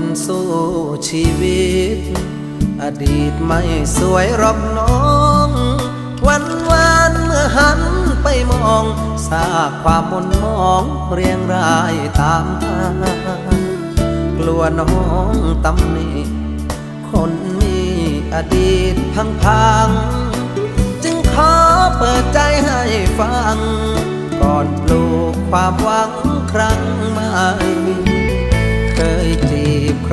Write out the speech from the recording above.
นสู้ชีวิต อดีตไม่สวยรอกน้อง วันวานเมื่อหันไปมองซาความมนมองเรียงรายตามทางกลัวน้องตำหนิคนมีอดีตพังพังๆจึงขอเปิดใจให้ฟัง ก่อนปลูกความหวังครั้งใหม่